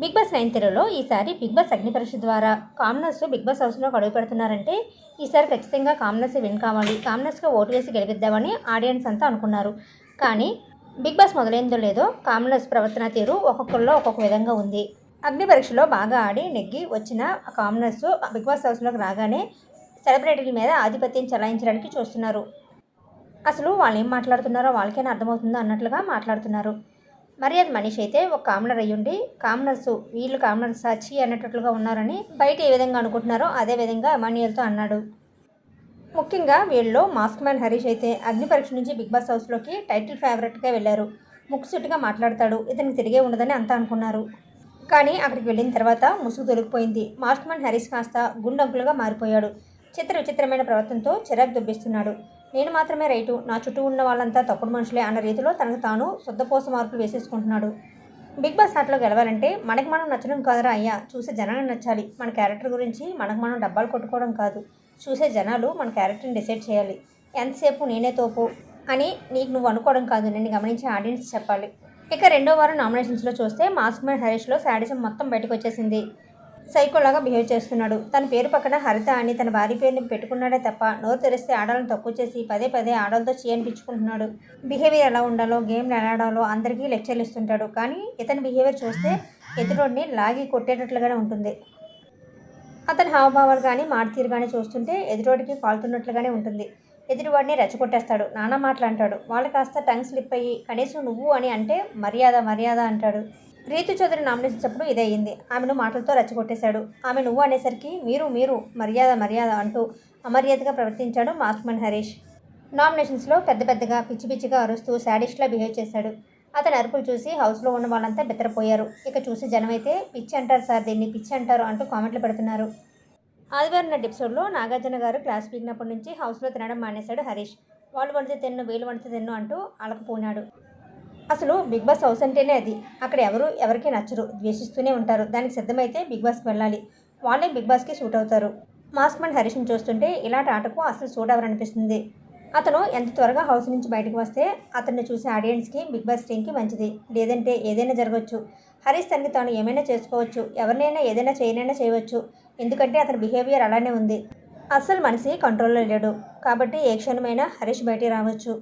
Big boss nine తెరలో ఈసారి big boss అగ్ని పరీక్ష ద్వారా కామనర్స్ బిగ్ బాస్ హౌస్లో అడుగు పెడుతున్నారంటే ఈసారి ఖచ్చితంగా కామనర్స్ విన్ కావాలి. కామనర్స్గా ఓటు వేసి గెలిపిద్దామని ఆడియన్స్ అంతా అనుకున్నారు. కానీ బిగ్ బాస్ మొదలైందో లేదో కామనర్స్ ప్రవర్తన తీరు ఒక్కొక్కరిలో ఒక్కొక్క విధంగా ఉంది. అగ్ని పరీక్షలో బాగా ఆడి నెగ్గి వచ్చిన కామనర్స్ బిగ్ బాస్ హౌస్లోకి రాగానే సెలబ్రిటీల మీద ఆధిపత్యం చెలాయించడానికి చూస్తున్నారు. అసలు వాళ్ళు ఏం మాట్లాడుతున్నారో వాళ్ళకైనా అర్థమవుతుందో అన్నట్లుగా మాట్లాడుతున్నారు. మరి అది మనిషి అయితే ఒక కామనర్ అయ్యుండి కామనర్స్ వీళ్ళు కామనర్స్ సచి అన్నట్లుగా ఉన్నారని బయట ఏ విధంగా అనుకుంటున్నారో అదే విధంగా అమానియల్తో అన్నాడు. ముఖ్యంగా వీళ్ళలో మాస్క్ మ్యాన్ హరీష్ అయితే అగ్ని పరీక్ష నుంచి బిగ్ బాస్ హౌస్లోకి టైటిల్ ఫేవరెట్గా వెళ్ళారు. ముక్కుసుట్టుగా మాట్లాడతాడు. ఇతనికి తిరిగే ఉండదని అంతా అనుకున్నారు. కానీ అక్కడికి వెళ్ళిన తర్వాత ముసుగు తొలగిపోయింది. మాస్క్ మ్యాన్ హరీష్ కాస్త గుండంకులుగా మారిపోయాడు. చిత్ర విచిత్రమైన ప్రవర్తనతో చిరాకు దుబ్బిస్తున్నాడు. నేను మాత్రమే రైటు నా చుట్టూ ఉన్న వాళ్ళంతా తప్పుడు మనుషులే అన్న రీతిలో తనకు తాను శుద్ధపోస మార్పులు వేసేసుకుంటున్నాడు. బిగ్ బాస్ ఆటలో గెలవాలంటే మనకి మనం నచ్చడం కాదురా అయ్యా. చూసే జనాన్ని నచ్చాలి. మన క్యారెక్టర్ గురించి మనకు మనం డబ్బాలు కొట్టుకోవడం కాదు. చూసే జనాలు మన క్యారెక్టర్ని డిసైడ్ చేయాలి. ఎంతసేపు నేనే తోపు అని నీకు నువ్వు అనుకోవడం కాదు. నేను గమనించే ఆడియన్స్ చెప్పాలి. ఇక రెండో వారం నామినేషన్స్లో చూస్తే మాస్క్ మ్యాన్ హరీష్లో శాడిజం మొత్తం బయటకు వచ్చేసింది. సైకోలాగా బిహేవ్ చేస్తున్నాడు. తన పేరు పక్కన హరిత అని తన భార్య పేరుని పెట్టుకున్నాడే తప్ప నోరు తెరిస్తే ఆడాలను తక్కువ చేసి పదే పదే ఆడాలతో చేయనిపించుకుంటున్నాడు. బిహేవియర్ ఎలా ఉండాలో గేమ్లు ఎలా ఆడాలో అందరికీ లెక్చర్లు ఇస్తుంటాడు. కానీ ఇతని బిహేవియర్ చూస్తే ఎదురోడిని లాగి కొట్టేటట్లుగానే ఉంటుంది. అతని హావభావాలు కానీ మాటతీరు కానీ చూస్తుంటే ఎదురోడికి కాలుతున్నట్లుగానే ఉంటుంది. ఎదుటివాడిని రెచ్చగొట్టేస్తాడు. నానా మాటలు అంటాడు వాళ్ళు కాస్త టంగ్ స్లిప్ అయ్యి కనీసం నువ్వు అని అంటే మర్యాద మర్యాద అంటాడు. రీతు చౌదరి నామినేషన్ ఇదే అయింది. ఆమెను మాటలతో రెచ్చగొట్టేశాడు. ఆమె నువ్వు అనేసరికి మీరు మీరు మర్యాద మర్యాద అంటూ అమర్యాదగా ప్రవర్తించాడు మాస్క్మన్ హరీష్. నామినేషన్స్లో పెద్ద పెద్దగా పిచ్చి పిచ్చిగా అరుస్తూ శాడిస్ట్లా బిహేవ్ చేశాడు. అతని అరుపులు చూసి హౌస్లో ఉన్న వాళ్ళంతా బెత్తరపోయారు. ఇక చూసి జనమైతే పిచ్చి అంటారు సార్ దీన్ని పిచ్చి అంటారు అంటూ కామెంట్లు పెడుతున్నారు. ఆదివారం నాటి ఎపిసోడ్లో నాగార్జున గారు క్లాస్ పీకినప్పటి నుంచి హౌస్లో తినడం మానేశాడు హరీష్. వాళ్ళు వండితే తిన్ను వీళ్ళు వండితే తిన్ను అంటూ అలకపోనాడు. అసలు బిగ్ బాస్ హౌస్ అంటేనే అది. అక్కడ ఎవరు ఎవరికి నచ్చరు ద్వేషిస్తూనే ఉంటారు. దానికి సిద్ధమైతే బిగ్ బాస్కి వెళ్ళాలి. వాళ్ళే బిగ్ బాస్కి సూట్ అవుతారు. మాస్క్ మన్ హరీష్ని చూస్తుంటే ఇలాంటి ఆటకు అసలు సూట్ అవ్వరనిపిస్తుంది. అతను ఎంత త్వరగా హౌస్ నుంచి బయటకు వస్తే అతన్ని చూసే ఆడియన్స్కి బిగ్ బాస్ టీంకి మంచిది. లేదంటే ఏదైనా జరగవచ్చు హరీష్ తనకి తాను ఏమైనా చేసుకోవచ్చు. ఎవరినైనా ఏదైనా చేయనైనా చేయవచ్చు. ఎందుకంటే అతని బిహేవియర్ అలానే ఉంది. అస్సలు మనిషి కంట్రోల్లో లేడు. కాబట్టి ఏ క్షణమైనా హరీష్ బయటికి రావచ్చు.